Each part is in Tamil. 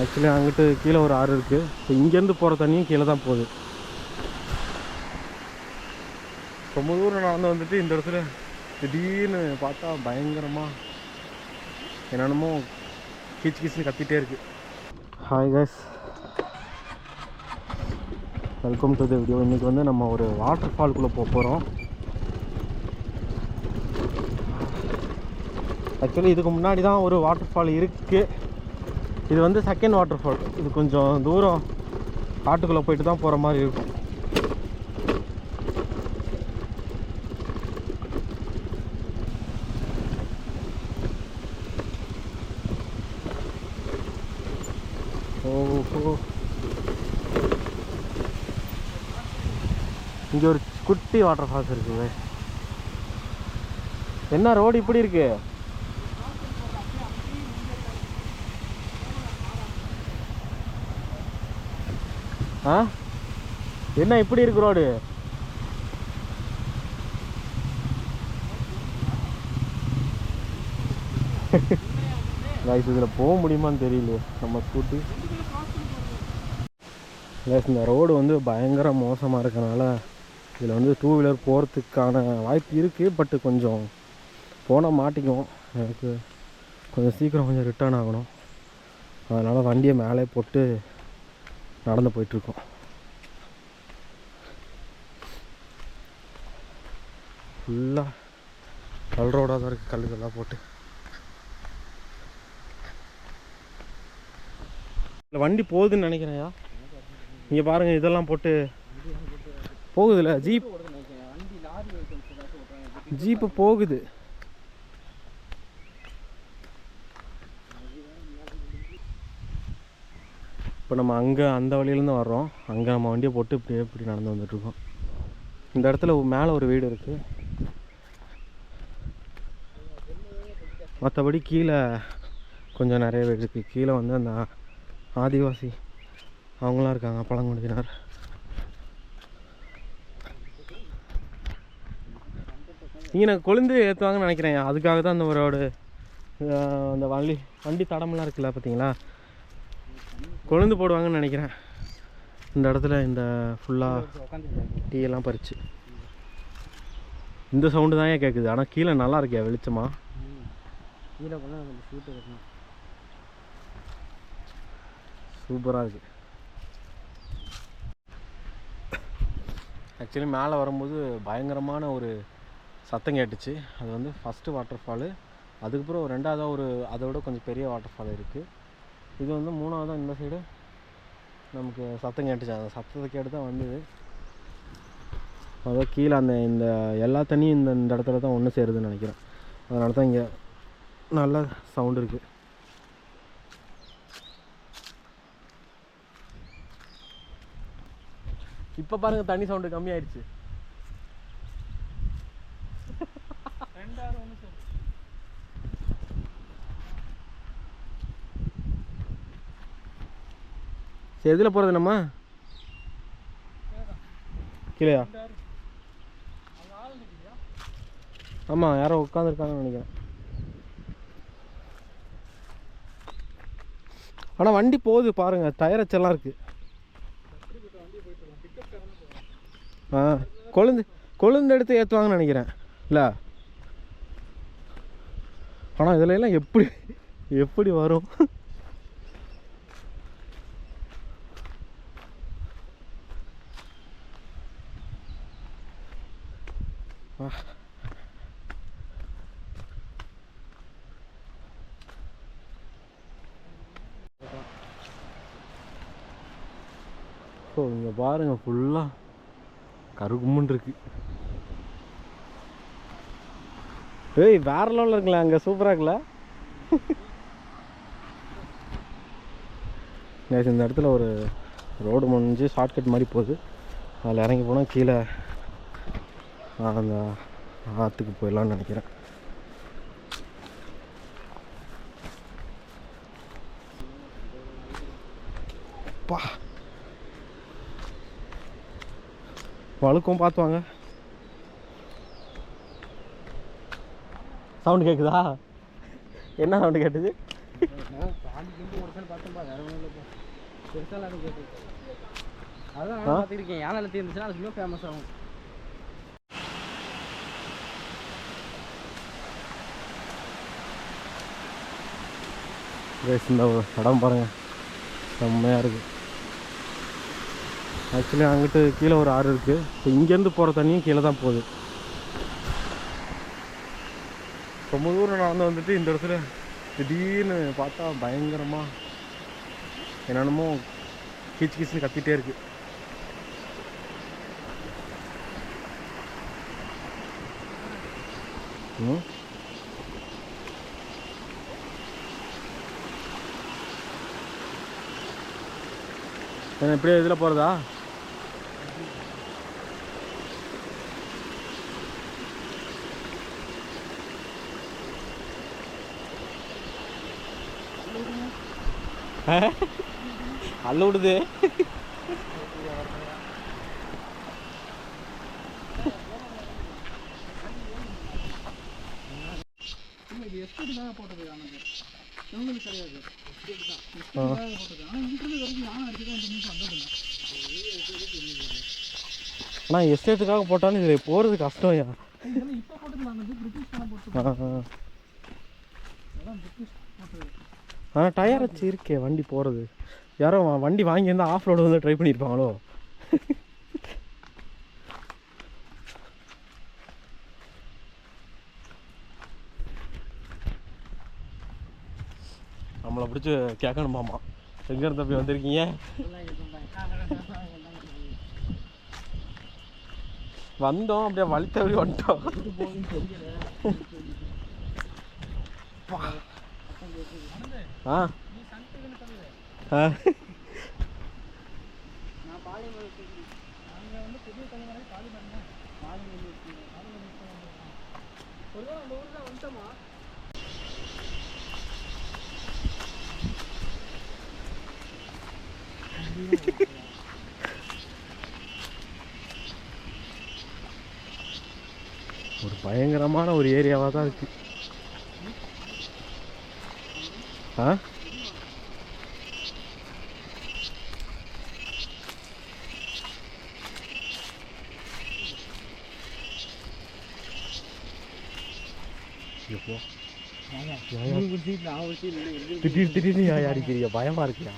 ஆக்சுவலி அங்கிட்டு கீழே ஒரு ஆறு இருக்குது இப்போ இங்கேருந்து போகிற தண்ணியும் கீழே தான் போகுது. ரொம்ப தூரம் நடந்து வந்துட்டு இந்த இடத்துல திடீர்னு பார்த்தா பயங்கரமாக என்னென்னமோ கீச்சு கீச்சுன்னு கத்திட்டே இருக்கு. Hi guys welcome to the video இன்றைக்கி வந்து நம்ம ஒரு வாட்டர் ஃபால்குள்ளே போக போகிறோம் ஆக்சுவலி இதுக்கு முன்னாடி தான் ஒரு வாட்டர் ஃபால் இருக்குது இது வந்து செகண்ட் வாட்டர் ஃபால் இது கொஞ்சம் தூரம் காட்டுக்குள்ளே போயிட்டு தான் போகிற மாதிரி இருக்கும். ஓஹோ. இங்கே ஒரு குட்டி வாட்டர் ஃபால்ஸ் இருக்குது என்ன ரோடு இப்படி இருக்கு? ஆ? என்ன இப்படி இருக்கு ரோடு? இதில் போக முடியுமான்னு தெரியல நம்ம ஸ்கூட்டி கைஸ் இந்த ரோடு வந்து பயங்கர மோசமாக இருக்கனால இதில் வந்து டூ வீலர் போகிறதுக்கான வாய்ப்பு இருக்குது பட்டு கொஞ்சம் போனால் மாட்டிக்குவோம். எனக்கு கொஞ்சம் சீக்கிரம் கொஞ்சம் ரிட்டர்ன் ஆகணும். அதனால் வண்டியை மேலே போட்டு நடந்து போயிட்டுருக்கோம். ஃபுல்லாக கல் ரோடாக தான் இருக்குது கல்லுக்கெல்லாம் போட்டு. இல்லை வண்டி போகுதுன்னு நினைக்கிறேன்யா. இங்கே பாருங்கள் இதெல்லாம் போட்டு போகுதுல்ல ஜீப். ஜீப்பு போகுது. இப்போ நம்ம அங்கே அந்த வழியிலேருந்து வர்றோம். அங்கே நம்ம வண்டியை போட்டு இப்படியே இப்படி நடந்து வந்துட்டுருக்கோம். இந்த இடத்துல மேலே ஒரு வீடு இருக்குது மற்றபடி கீழே கொஞ்சம் நிறைய வீடு இருக்குது கீழே வந்து அந்த ஆதிவாசி அவங்களாம் இருக்காங்க. பழங்குடியினர் இங்கே நான் கொழுந்து ஏற்றுவாங்கன்னு நினைக்கிறேன். அதுக்காக தான் அந்த ஒரு அந்த வண்டி வண்டி தடமெல்லாம் இருக்குல்ல பார்த்தீங்களா? கொழுந்து போடுவாங்கன்னு நினைக்கிறேன். இந்த இடத்துல இந்த ஃபுல்லாக டீ எல்லாம் பறிச்சு. இந்த சவுண்டு தான் ஏன் கேட்குது ஆனால் கீழே நல்லா இருக்கே வெளிச்சமா. கீழே சூப்பராக இருக்குது ஆக்சுவலி மேலே வரும்போது பயங்கரமான ஒரு சத்தம் கேட்டுச்சு. அது வந்து ஃபஸ்ட்டு வாட்டர் ஃபாலு அதுக்கப்புறம் ரெண்டாவதாக ஒரு அதை விட கொஞ்சம் பெரிய வாட்டர் ஃபால் இருக்குது இது வந்து மூணாவதாக இந்த சைடு நமக்கு சத்தம் கேட்டுச்சு. அந்த சத்தத்தை கேட்டு தான் வந்தது. அதான் கீழே அந்த இந்த எல்லா தண்ணியும் இந்த இந்த இடத்துல தான் ஒன்று சேருதுன்னு நினைக்கிறேன். அதனால தான் இங்கே நல்ல சவுண்டு இருக்குது இப்போ பாருங்கள் தண்ணி சவுண்டு கம்மியாயிடுச்சு. சரி எதில் போகிறது நம்ம? கீழேயா? ஆமாம் யாரோ உட்காந்துருக்காங்கன்னு நினைக்கிறேன். ஆனால் வண்டி போகுது பாருங்கள் டயர் அச்செல்லாம் இருக்குது ஆ கொழுந்து கொழுந்து எடுத்து ஏற்றுவாங்கன்னு நினைக்கிறேன். இல்லை? ஆனால் இதில் எல்லாம் எப்படி எப்படி வரும்? ஆ. ஸோ இங்கே பாருங்கள் ஃபுல்லாக கருகும்முன்னு இருக்கு ஏய் வேற லெவலில் இருக்குங்களா அங்கே சூப்பராக இருக்குல்ல? இந்த இடத்துல ஒரு ரோடு முடிஞ்சு ஷார்ட்கட் மாதிரி போகுது. அதில் இறங்கி போனால் கீழே அந்த ஆற்றுக்கு போயிடலாம்னு நினைக்கிறேன். பா. வழுக்கும் பார்த்து வாங்க சவுண்டு கேட்குதா என்ன சவுண்டு கேட்டுது? அதான் பார்த்துருக்கேன் யானை இருந்துச்சுன்னா அது இன்னும் ஃபேமஸ் ஆகும். கைஸ் இந்த இடம் பாருங்கள் செம்மையாக இருக்குது ஆக்சுவலி அங்கிட்டு கீழே ஒரு ஆறு இருக்குது இப்போ இங்கேருந்து போகிற தண்ணியும் கீழே தான் போகுது. ரொம்ப தூரம் நடந்து வந்துட்டு இந்த இடத்துல திடீர்னு பார்த்தா பயங்கரமாக என்னென்னமோ கீச்சு கீச்சுன்னு கத்திட்டே இருக்கு. ம்? என்ன இப்படியே இதில் போகிறதா அல்ல விடுது. இது எஸ்டேட்டுக்காக போட்டது? இவங்களுக்கு கிடையாது ஆனால் வரைக்கும் இந்த வந்ததில்லை ஆனால் எஸ்டேட்டுக்காக போட்டாலும் இதில் போகிறது இப்போ பிரிட்டிஷ் பணம் போட்டு ஆ டயர் வச்சு இருக்கே வண்டி போகிறது யாரோ வண்டி வாங்கியிருந்தா ஆஃப் ரோடு வந்து ட்ரை பண்ணியிருப்பாங்களோ நம்மளை பிடிச்சி கேட்கணுமாமா எங்கேருந்து தப்பி வந்திருக்கீங்க? வந்தோம் அப்படியே வலித்த அப்படி வந்துட்டோம். ஆ. ஆ. ஒரு பயங்கரமான ஒரு ஏரியாவாக தான் இருக்கு. ஆ? திடீர் திடீர்னு ஏன் அடிக்கிறீங்க பயமா இருக்கியா?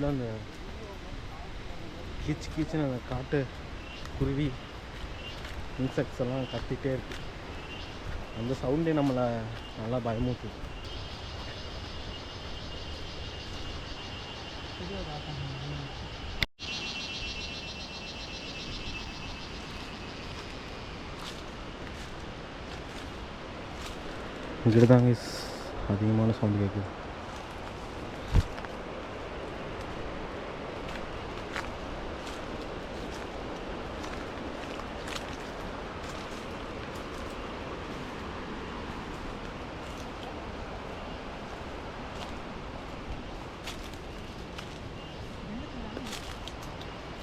உள்ள அந்த கீச்சு கீச்சுன்னு அந்த காட்டு குருவி இன்செக்ட்ஸ் எல்லாம் கத்திகிட்டே இருக்கு. அந்த சவுண்டே நம்மளை நல்லா பயமூட்டுது இங்கிட்டு தாங்க அதிகமான சவுண்டு கேட்குது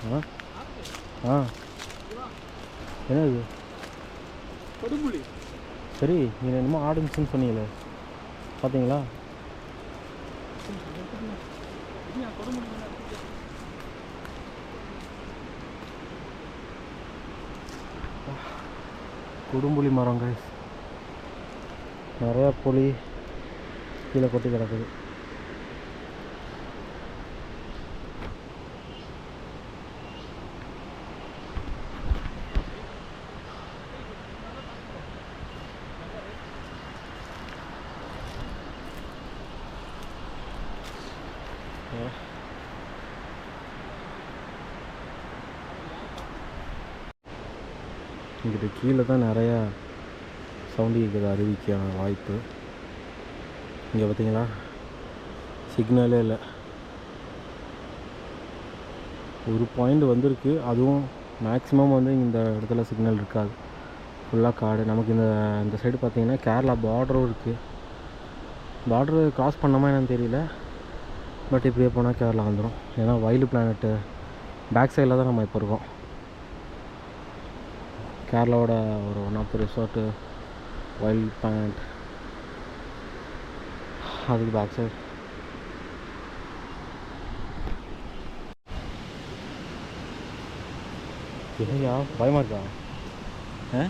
ஆ ஆ என்ன இது கொடுமுடி சரி நீ என்னமோ ஆடுச்சுன்னு சொன்னீங்களே? பார்த்தீங்களா குடும்புலி மரம் கைஸ் நிறையா புளி கீழே கொட்டி கிடக்குது. இங்கிட்டு கீழே தான் நிறையா சவுண்டு கேட்குது அருவிக்கான வாய்ப்பு. இங்கே பார்த்தீங்களா? சிக்னலே இல்லை. ஒரு பாயிண்ட் வந்திருக்கு அதுவும் மேக்ஸிமம் வந்து இந்த இடத்துல சிக்னல் இருக்காது. ஃபுல்லாக காடு. நமக்கு இந்த இந்த சைடு பார்த்தீங்கன்னா கேரளா பார்டரும் இருக்குது பார்டரு கிராஸ் பண்ணோமா என்னன்னு தெரியல. பட் இப்படியே போனால் கேரளா வந்துடும் ஏன்னா வைல்டு பிளானட்டு பேக் சைடில் தான் நம்ம இப்போ இருக்கோம். கேரளாவோட ஒரு one of the resort wild planet அதுக்கு பேக் சார் என்னையா பயமாக இருக்கா? ஆ?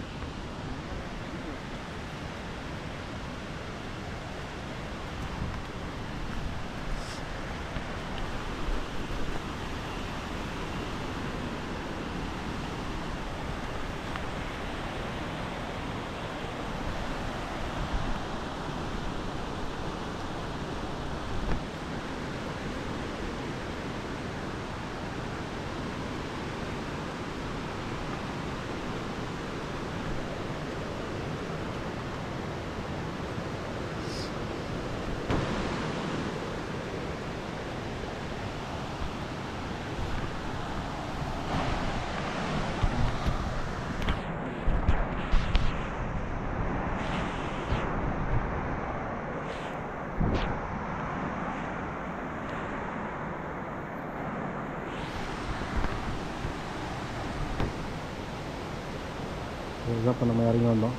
தான் இப்போ நம்ம இறங்கி வந்தோம்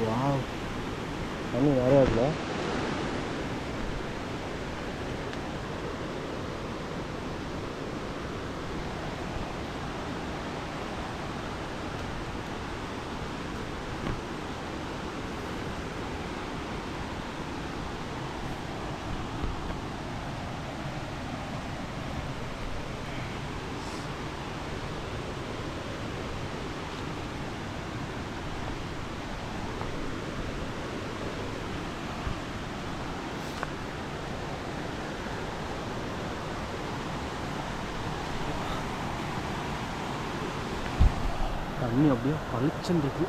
வாவ் தண்ணி நிறையா இருக்குல்ல தண்ணி அப்படியே பளிச்சுன்னு இருக்கு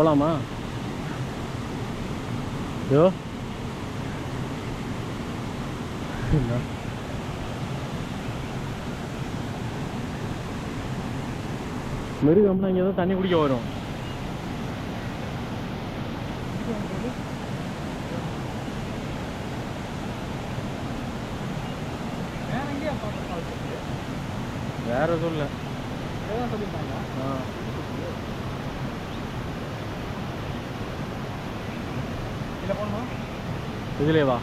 போகலாமா யோ. மிருகம்னா இங்கே தான் தண்ணி குடிக்க வரும். வேற எதுவும் இல்லை. ஆ. 回去了吧？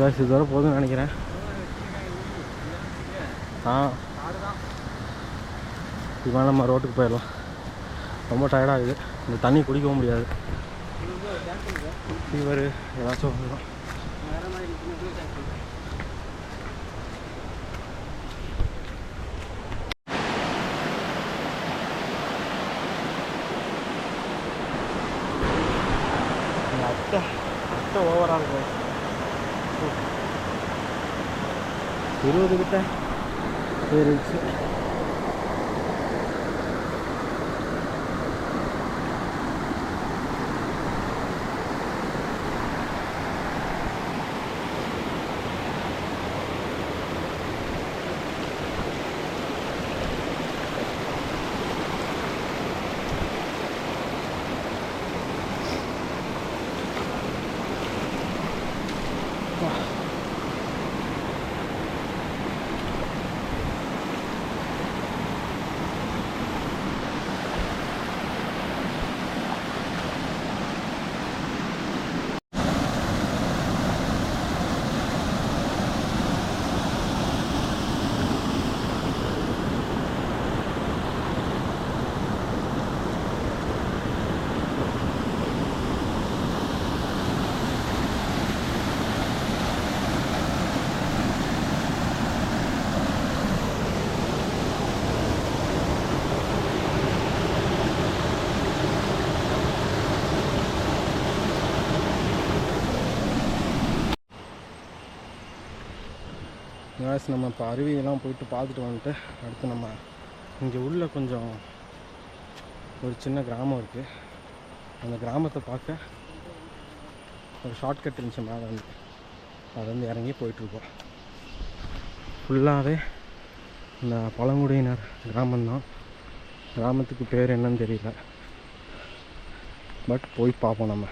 Guys, இதுவரை போதும்னு நினைக்கிறேன். ஆ. இதுமாதிரி நம்ம ரோட்டுக்கு போயிடலாம். ரொம்ப டயர்டாகுது இந்த தண்ணி குடிக்கவும் முடியாது. ஃபீவர் ஏதாச்சும் வந்துடும் அத்தை அத்தை ஓவராக இருக்கும் இருபது கிட்ட ஏறிடுச்சு guys நம்ம இப்போ அருவியெல்லாம் போயிட்டு பார்த்துட்டு வந்துட்டு அடுத்து நம்ம இங்கே உள்ள கொஞ்சம் ஒரு சின்ன கிராமம் இருக்குது அந்த கிராமத்தை பார்க்க ஒரு ஷார்ட்கட் இருந்துச்சு மேலே வந்து அது வந்து இறங்கி போயிட்டுருக்கோம் ஃபுல்லாகவே இந்த பழங்குடியினர் கிராமம்தான் கிராமத்துக்கு பேர் என்னன்னு தெரியல. பட் போய் பார்ப்போம் நம்ம.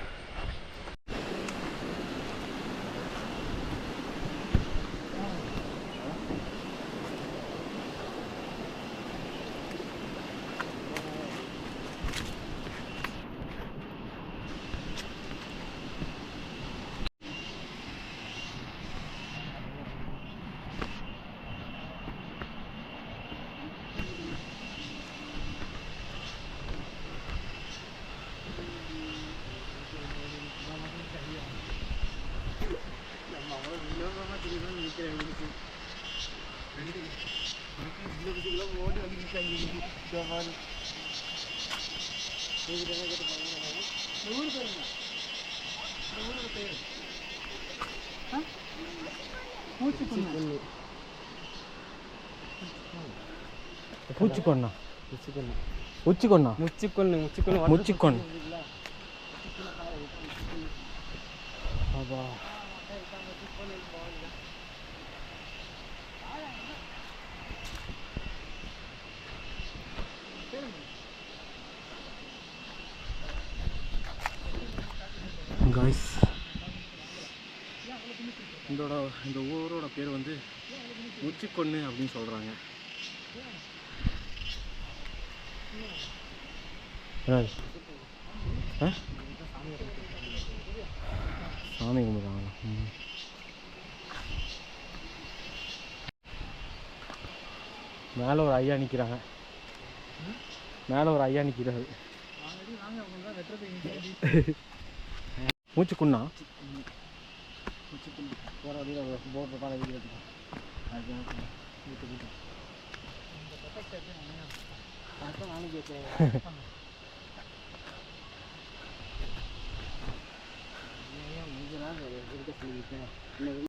하면 얘기를 ఎవరు పెరిగిన ఎవరు పేరు పూచుకున్నా పూచుకొన్న ముచ్చుకొన్న ముచ్చుకొన్న ముచ్చుకొన్న ముచ్చుకొన్న ముచ్చుకొన్న అబ్బా இதோட இந்த ஊரோட பேர் வந்து முச்சிக்கொன்னு அப்படின்னு சொல்கிறாங்க சாமி கும்பிட்றாங்களா? மேலே ஒரு ஐயா நிற்கிறாங்க மேலே ஒரு ஐயா நிற்கிறாரு மூச்சுக்குண்ணா முச்சிக்கொன்னு போகிற வழியில் போர்டு பால வீடு கட்டுக்கோ அது வீட்டு வீட்டு அதான் நானும் கேட்குறேன் இருக்க சொல்லியிருக்கேன்